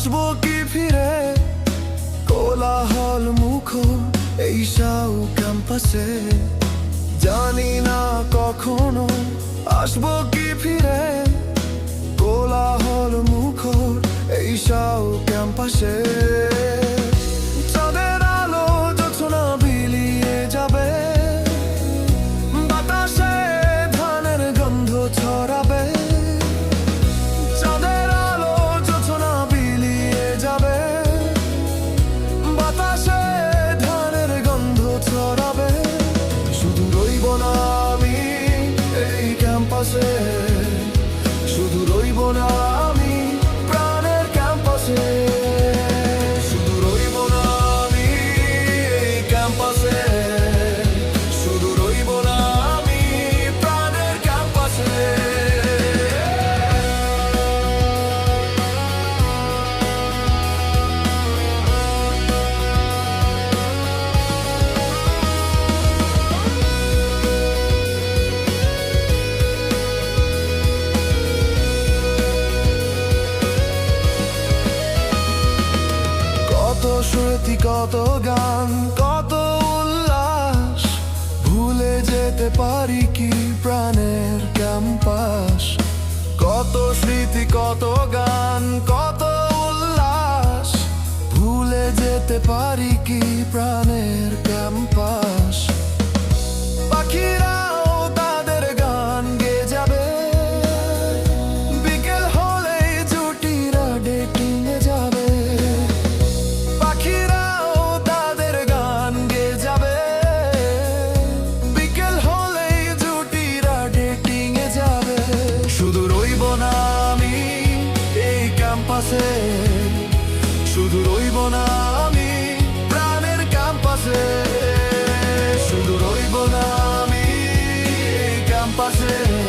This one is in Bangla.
আসব কি ফিরে? কোলাহল মুখর এই সাউ ক্যাম্পাসে। জানি না কখনো আসব কি ফিরে? কোলাহল মুখর এই সাউ ক্যাম্পাসে। কত স্মৃতি, কত গান, কত উল্লাস। ভুলে যেতে পারি কি প্রাণের ক্যাম্পাস। কত স্মৃতি, কত গান, কত উল্লাস। ভুলে যেতে পারি কি প্রাণের পাশে শুধু রইব না আমি প্রাণের ক্যাম্পাসে। শুধু রইব না আমি ক্যাম্পাসে।